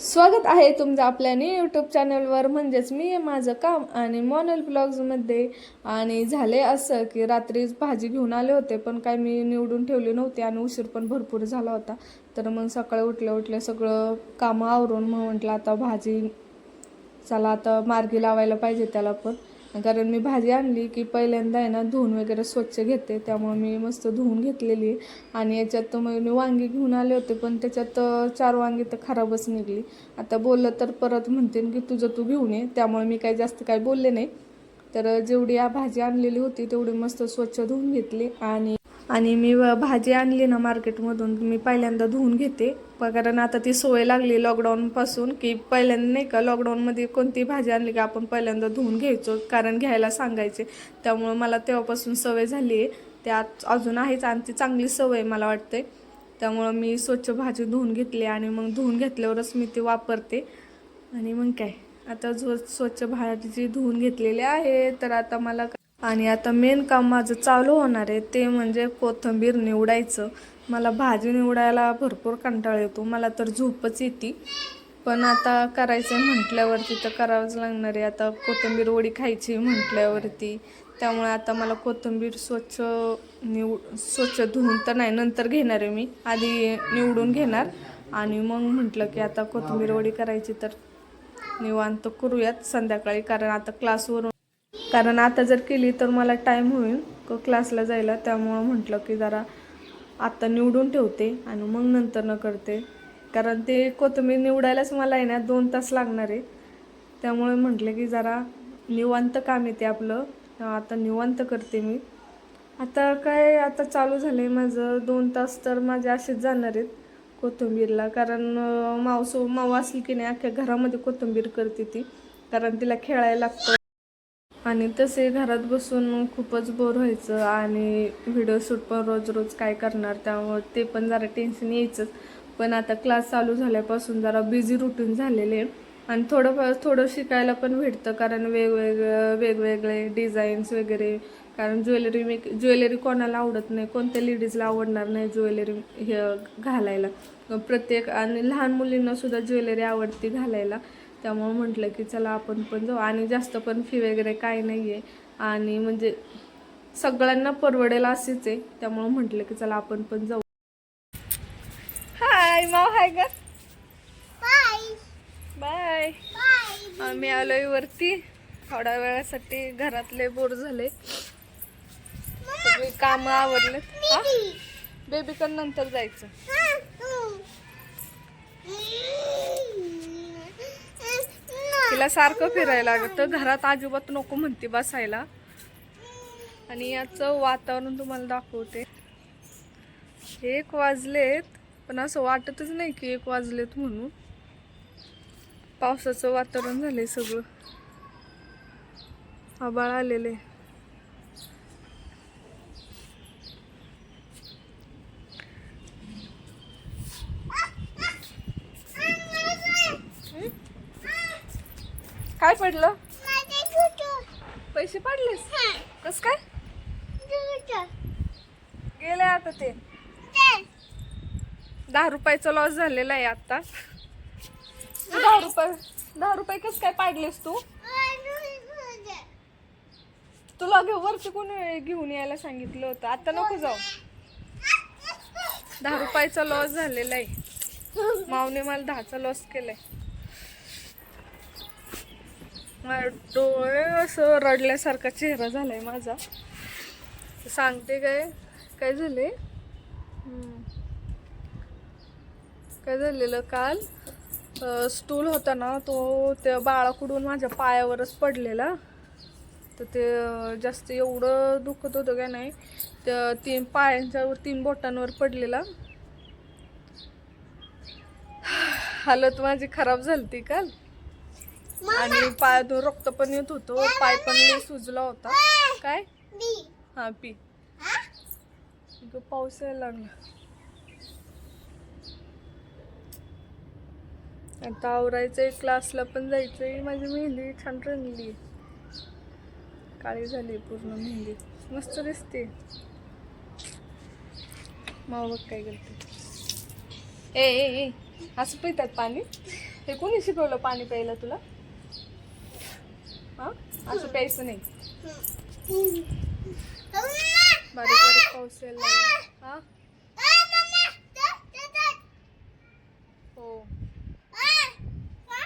स्वागत आहे तुमचं आपल्या यूट्यूब चॅनलवर म्हणजेच मी आहे माझं काम आणि मॉनल ब्लॉग्समध्ये आणि झाले असं की रात्रीच भाजी घेऊन आले होते पण काय मी निवडून ठेवली नव्हती आणि उशीर पण भरपूर झाला होता. तर मग सकाळी उठल्या उठल्या सगळं कामं आवरून मग म्हटलं आता भाजी चला आता मार्गी लावायला पाहिजे त्याला पण. कारण मी भाजी आणली की पहिल्यांदा आहे ना धुवून वगैरे स्वच्छ घेते त्यामुळे मी मस्त धुवून घेतलेली. आणि याच्यात मग मी वांगी घेऊन आले होते पण त्याच्यात चार वांगी तर खराबच निघली. आता बोललं तर परत म्हणते की तुझं तू घेऊन ये त्यामुळे मी काही जास्त काही बोलले नाही. तर जेवढी या भाजी आणलेली होती तेवढी मस्त स्वच्छ धुवून घेतली. आणि आणि मी भाजी आणली ना मार्केटमधून मी पहिल्यांदा धुवून घेते. कारण आता ती सवय लागली लॉकडाऊनपासून की पहिल्यांदा नाही का लॉकडाऊनमध्ये कोणती भाजी आणली की आपण पहिल्यांदा धुवून घ्यायचो कारण घ्यायला सांगायचे. त्यामुळं मला तेव्हापासून सवय झाली आहे. त्यात अजून आहेच आणि ती चांगली सवय मला वाटते त्यामुळं मी स्वच्छ भाजी धुवून घेतली आणि मग धुवून घेतल्यावरच मी ती वापरते. आणि मग काय? आता जो स्वच्छ भाजी धुवून घेतलेली आहे तर आता मला आणि आता मेन काम माझं चालू होणार आहे ते म्हणजे कोथिंबीर निवडायचं. मला भाजी निवडायला भरपूर कंटाळ येतो. मला तर झोपच येते. पण आता करायचं आहे म्हटल्यावरती तर करावंच लागणार आहे. आता कोथिंबीर वडी खायची म्हटल्यावरती. त्यामुळे आता मला कोथिंबीर स्वच्छ निवड स्वच्छ धुवून तर नाही नंतर घेणार आहे मी. आधी निवडून घेणार. आणि मग म्हटलं की आता कोथिंबीर वडी करायची तर निवांत करूयात संध्याकाळी. कारण आता क्लासवरून कारण आता जर केली तर मला टाईम होईल क- क्लासला जायला. त्यामुळं म्हटलं की जरा आत्ता निवडून ठेवते आणि मग नंतर न करते. कारण ते कोथिंबीर निवडायलाच मला आहे ना दोन तास लागणार आहे. त्यामुळे म्हटलं की जरा निवांत काम येते आपलं. आता निवांत करते मी. आता काय आता चालू झालं आहे माझं दोन तास तर माझे असेच जाणार आहेत कोथिंबीरला. कारण मावसो मावा माव असली की नाही अख्ख्या घरामध्ये कोथिंबीर करते ती. कारण तिला खेळायला लागतं. आणि तसे घरात बसून खूपच बोर व्हायचं आणि व्हिडिओ शूट पण रोज रोज काय करणार त्यामुळे ते पण जरा टेन्शन यायचंच. पण आता क्लास चालू झाल्यापासून जरा बिझी रुटीन झालेले आहे आणि थोडंफार थोडं शिकायला पण भेटतं कारण वेगवेगळं वेगवेगळे डिझाईन्स वगैरे. कारण ज्वेलरी मेक ज्वेलरी कोणाला आवडत नाही कोणत्या लेडीजला आवडणार नाही ज्वेलरी हे घालायला. प्रत्येक आणि लहान मुलींनासुद्धा ज्वेलरी आवडती घालायला. त्यामुळं म्हटलं की चला आपण पण जाऊ. आणि जास्त पण फी वगैरे काय नाही आहे आणि म्हणजे सगळ्यांना परवडेल असेच आहे. त्यामुळं म्हटलं की चला आपण पण जाऊ. हाय माव हाय ग. बाय आम्ही आलोय वरती. थोड्या वेळासाठी घरातले बोर झाले. सगळी कामं बेबी नंतर जायचं. तिला सारखं फिरायला लागतं. घरात अजिबात नको म्हणते बसायला. आणि याचं वातावरण तुम्हाला दाखवते. एक वाजलेत पण असं वाटतच नाही की एक वाजलेत म्हणून. पावसाचं वातावरण झालंय सगळं. आबाळ आहे काय पडलं? पैसे पडलेस? कस काय? गेले आता ते. दहा रुपयाचा लॉस झालेला आहे आता. दहा रुपये दहा रुपये कस काय पाडलेस तू? तुला वरती कोणी घेऊन यायला सांगितलं होतं. आता नको जाऊ. दहा रुपयाचा लॉस झालेला आहे. मावने मला दहाचा लॉस केलाय. डोळे असं रडल्यासारखा चेहरा झाला आहे माझा. सांगते काय? काय झाले काय झालेलं? काल स्टूल होता ना तो त्या बाळाकडून माझ्या पायावरच पडलेला. तर ते जास्त एवढं दुखत होतं का नाही त्या तीन पायांच्यावर तीन बोटांवर पडलेला. हालत माझी खराब झाली ती काल. आणि पायातून रक्त पण येत होतं. पाय पण सुजला होता. काय? हा पी. पाऊस यायला लागला. आता आवरायचंय क्लासला पण जायचंय. माझी मेहंदी छान रंगली काळी झाली पूर्ण मेहंदी. मस्त दिसते. मावक काय करते. ए. असं पितात पाणी? हे कोणी शिकवलं पाणी प्यायला तुला? असं प्यायचं नाही. बारीक बारीक पाऊस यायला लागला. हा? हो.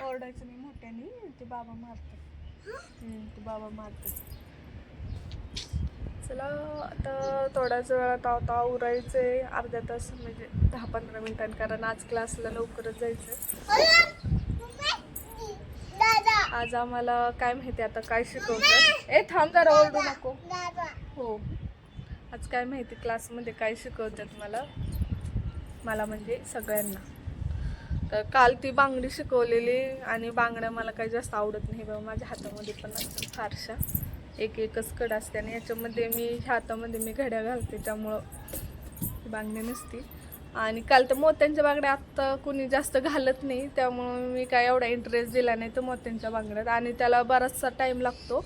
ओरडायचं नाही मोठ्याने ते बाबा मारतात. ते बाबा मारतात. चला आता थोड्याच वेळात आता उरायचंय अर्ध्या तास म्हणजे दहा पंधरा मिनिटांनी कारण आज क्लासला लवकरच जायचंय. आज आम्हाला काय माहिती आता काय शिकवतात ए थांब जरा ओरडू नको. हो. आज काय माहिती क्लासमध्ये काय शिकवतात मला मला म्हणजे सगळ्यांना. तर काल ती बांगडी शिकवलेली आणि बांगड्या मला काही जास्त आवडत नाही बाबा माझ्या हातामध्ये पण असतात फारशा. एक एकच कड असते आणि याच्यामध्ये मी ह्या हातामध्ये मी घड्या घालते त्यामुळं ती बांगडी नसती. आणि काल तर मोत्यांच्या बांगड्या आत्ता कुणी जास्त घालत नाही त्यामुळं मी काय एवढा इंटरेस्ट दिला नाही तर मोत्यांच्या बांगड्यात. आणि त्याला बराचसा टाईम लागतो.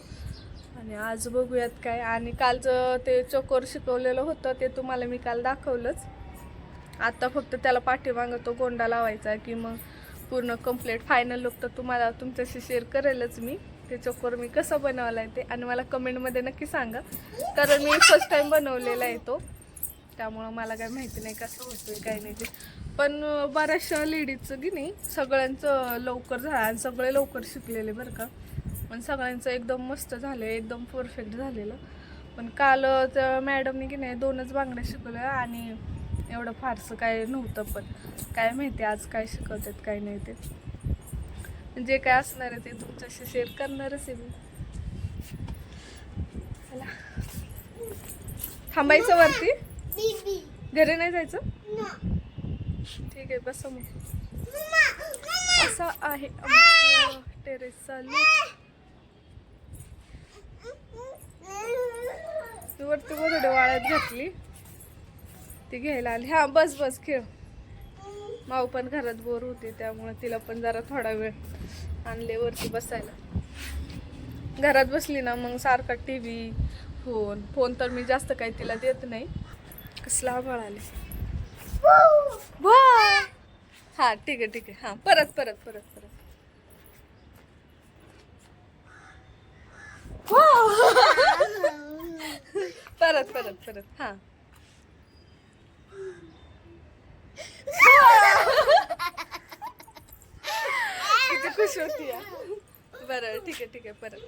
आणि आज बघूयात काय. आणि कालचं ते चोकोर शिकवलेलं होतं ते तुम्हाला मी काल दाखवलंच. आत्ता फक्त त्याला पाठीमागं तो गोंडा लावायचा की मग पूर्ण कंप्लीट फायनल लुक तर तुम्हाला तुमच्याशी शेअर करेलच मी. ते चोकोर मी कसं बनवला आहे ते. आणि मला कमेंटमध्ये नक्की सांगा. कारण मी फर्स्ट टाईम बनवलेला आहे तो. त्यामुळं मला काय माहिती नाही कसं होतोय काय नाही ते. पण बऱ्याचशा लेडीजचं की नाही सगळ्यांचं लवकर झालं आणि सगळे लवकर शिकलेले बरं का. पण सगळ्यांचं एकदम मस्त झालं एकदम परफेक्ट झालेलं. पण काल त्या मॅडमनी की नाही दोनच बांगड्या शिकवल्या आणि एवढं फारसं काय नव्हतं पण. काय माहिती आज काय शिकवतात काय नाही ते. जे काय असणार आहे ते तुमच्याशी शेअर करणारच आहे मी. थांबायचं वरती? घरी नाही जायचं? ठीक आहे बस मग. असा आहे टेरेसचा ती वरती गोधडे वाळत घातली. ती घ्यायला आली. हा बस बस खेळ. माऊ पण घरात बोर होती त्यामुळे तिला पण जरा थोडा वेळ आणले वरती बसायला. घरात बसली ना मग सारखा टी व्ही फोन फोन तर मी जास्त काही तिला देत नाही. कसला आले! हा ठीक आहे ठीक आहे. हा परत परत परत परत! परत परत परत. हा. किती खुश होती. बरं ठीक आहे ठीक आहे परत.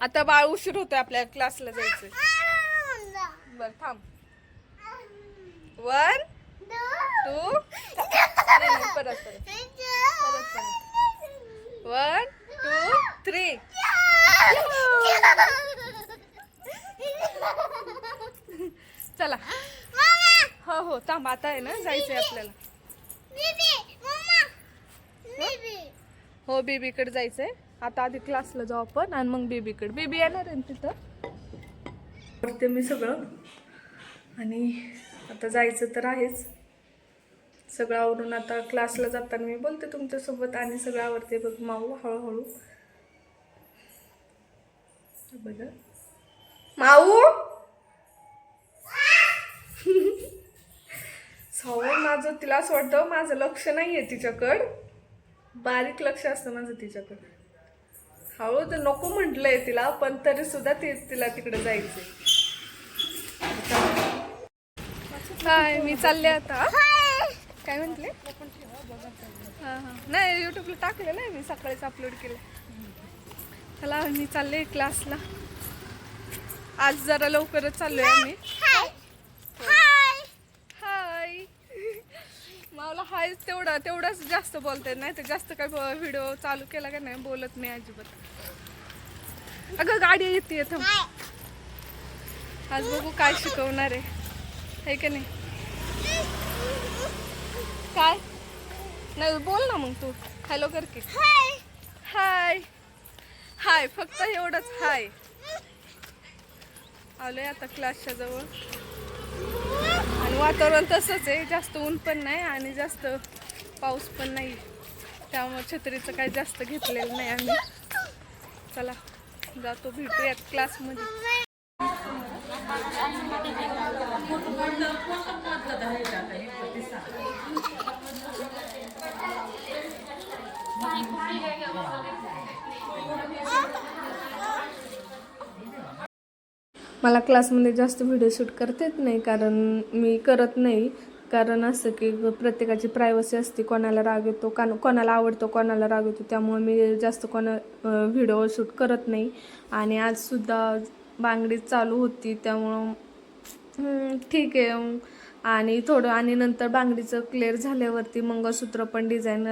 आता बाळ उशीर होतोय आपल्या क्लासला जायचं. बर थांब. वन टू परत परत परत. One two three. चला. हो हो थांब आता आहे ना जायचंय आपल्याला. हो बेबीकडे जायचंय. आता आधी क्लासला जाऊ आपण आणि मग बेबीकडे. बेबी येणार आहे तिथं? करते मी सगळं. आणि आता जायचं तर आहेच. सगळं आवरून आता क्लासला जाताना मी बोलते तुमच्यासोबत आणि सगळं आवडते बघ माऊ हळूहळू. बघ. माऊ? सवय माझं तिला असं वाटतं माझं लक्ष नाही आहे तिच्याकडं. बारीक लक्ष असतं माझं तिच्याकडं. हळू तर नको म्हटलंय तिला पण तरी सुद्धा ती तिला तिकडे जायचंय. हाय मी चालले आता. काय म्हंटले? हा हा. नाही युट्यूबला टाकलं नाही मी सकाळीच अपलोड केलं. चला मी चालले क्लासला आज जरा लवकरच चाललोय आम्ही हाय मला तेवढा तेवढाच जास्त बोलते नाही तर जास्त काय व्हिडिओ चालू केला का नाही बोलत नाही अजिबात. अगं गाडी येते थांब. आज बघू काय शिकवणार आहे. का नाही? काय? नाही बोल ना मग तू. हॅलो कर की. हाय हाय फक्त एवढंच. हाय आलोय आता क्लासच्या जवळ. वातावरण तसंच आहे. जास्त ऊन पण नाही आणि जास्त पाऊस पण नाही. त्यामुळे छत्रीचं काही जास्त घेतलेलं नाही आम्ही. चला जातो भेटूयात क्लासमध्ये मला क्लासमध्ये जास्त व्हिडिओ शूट करता येत नाही कारण मी करत नाही. कारण असं की प्रत्येकाची प्रायव्हसी असते कोणाला राग येतो का कोणाला आवडतो कोणाला राग येतो त्यामुळे मी जास्त कोणा व्हिडिओ शूट करत नाही. आणि आजसुद्धा बांगडी चालू होती त्यामुळं ठीक आहे. आणि थोडं आणि नंतर बांगडीचं क्लिअर झाल्यावरती मंगळसूत्र पण डिझाईन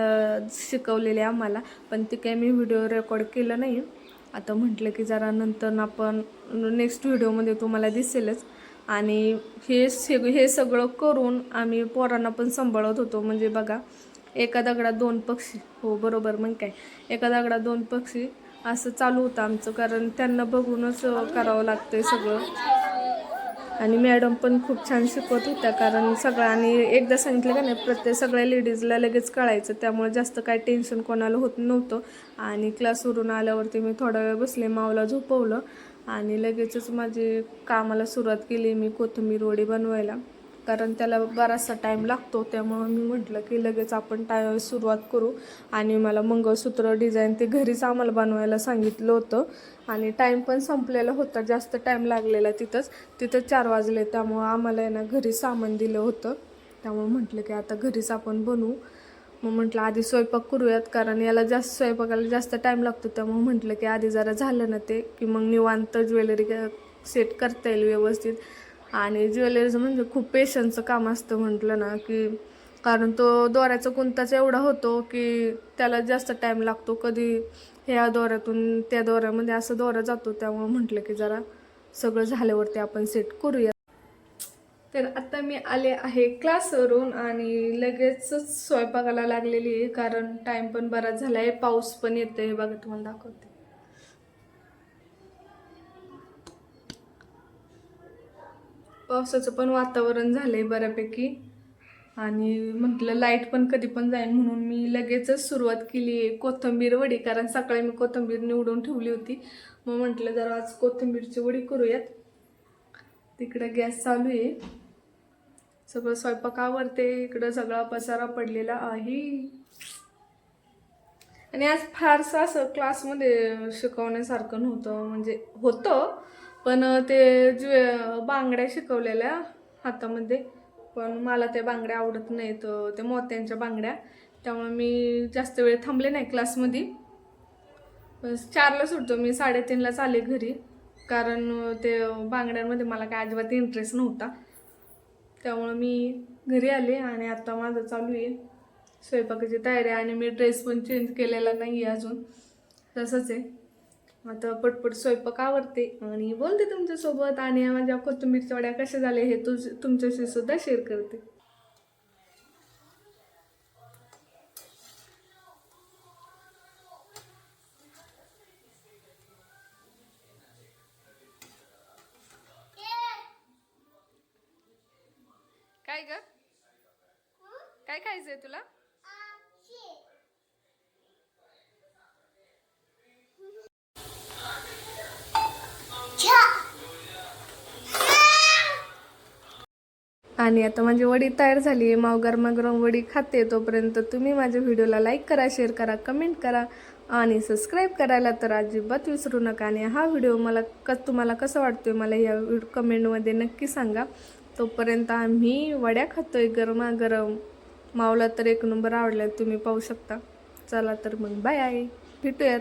शिकवलेले आम्हाला पण ते काही मी व्हिडिओ रेकॉर्ड केलं नाही. आता म्हटलं की जरा नंतर आपण नेक्स्ट व्हिडिओमध्ये तुम्हाला दिसेलच. आणि हे सग हे सगळं करून आम्ही पोरांना पण सांभाळत होतो. म्हणजे बघा एका दगडात दोन पक्षी. हो बरोबर मग काय? एका दगडात दोन पक्षी असं चालू होतं आमचं. कारण त्यांना बघूनच करावं लागतं सगळं. आणि मॅडम पण खूप छान शिकवत होत्या कारण सगळं आणि एकदा सांगितलं का नाही प्रत्येक सगळ्या लेडीजला लगेच कळायचं. त्यामुळे जास्त काय टेन्शन कोणाला होत नव्हतं. आणि क्लासवरून आल्यावरती मी थोडा वेळ बसले मावला झोपवलं आणि लगेचच माझी कामाला सुरुवात केली मी कोथिंबीर वडी बनवायला. कारण त्याला बराचसा टाईम लागतो त्यामुळं मी म्हटलं की लगेच आपण टाय सुरुवात करू. आणि मला मंगळसूत्र डिझाईन ते घरीच आम्हाला बनवायला सांगितलं होतं. आणि टाईम पण संपलेला होता जास्त टाईम लागलेला तिथंच. तिथं चार वाजले त्यामुळं आम्हाला आहे ना घरी सामान दिलं होतं. त्यामुळे म्हटलं की आता घरीच आपण बनवू. मग म्हटलं आधी स्वयंपाक करूयात कारण याला जास्त स्वयंपाकाला जास्त टाईम लागतो. त्यामुळे म्हटलं की आधी जरा झालं ना ते की मग निवांत ज्वेलरी सेट करता येईल व्यवस्थित. आणि ज्वेलरीचं म्हणजे खूप पेशन्सचं काम असतं म्हटलं ना की कारण तो दोऱ्याचा कोणताच एवढा होतो की त्याला जास्त टाईम लागतो. कधी ह्या दोऱ्यातून त्या दोऱ्यामध्ये असं दोरा जातो त्यामुळे म्हटलं की जरा सगळं झाल्यावरती आपण सेट करूया. तर आता मी आले आहे क्लासवरून आणि लगेचच स्वयंपाकाला लागलेली आहे कारण टाइम पण बराच झाला आहे पाऊस पण येतो हे बघा तुम्हाला दाखवते. पावसाचं पण वातावरण झालं आहे बऱ्यापैकी. आणि म्हटलं लाइट पण कधी पण जाईल म्हणून मी लगेचच सुरुवात केली आहे. कोथिंबीर वडी कारण सकाळी मी कोथिंबीर निवडून ठेवली होती. मग म्हटलं जरा आज कोथिंबीरची वडी करूयात. तिकडं गॅस चालू आहे. सगळं स्वयंपाकावरते इकडं सगळा पसारा पडलेला आहे. आणि आज फारसं असं क्लासमध्ये शिकवण्यासारखं नव्हतं. म्हणजे होतं पण ते जे बांगड्या शिकवलेल्या हातामध्ये. पण मला त्या बांगड्या आवडत नाहीत ते मोत्यांच्या बांगड्या. त्यामुळे मी जास्त वेळ थांबले नाही क्लासमध्ये. बस चारला सुटतो मी साडेतीनलाच आले घरी. कारण ते बांगड्यांमध्ये मला काय अजिबात इंटरेस्ट नव्हता. त्यामुळं मी घरी आले आणि आत्ता माझं चालू आहे. स्वयंपाकाची तयारी आणि मी ड्रेस पण चेंज केलेला नाही आहे अजून. तसंच आहे. आता पटपट स्वयंपाक आवडते आणि बोलते तुमच्यासोबत आणि माझ्या कोथिंबीरच्या वड्या कशा झाल्या हे तुझ तुमच्याशी सुद्धा शेअर करते. काय ग? काय खायचंय तुला? आणि आता माझी वडी तयार झाली आहे. माव गरमागरम वडी खाते तोपर्यंत तुम्ही माझ्या व्हिडिओला लाईक करा शेअर करा कमेंट करा आणि सबस्क्राईब करायला तर अजिबात विसरू नका. आणि हा व्हिडिओ मला क तुम्हाला कसं वाटतोय मला या कमेंटमध्ये नक्की सांगा. तोपर्यंत आम्ही वड्या खातोय. गरमागरम. मावला तर एक नंबर आवडला तुम्ही पाहू शकता. चला तर मग बाय आहे भेटूयात.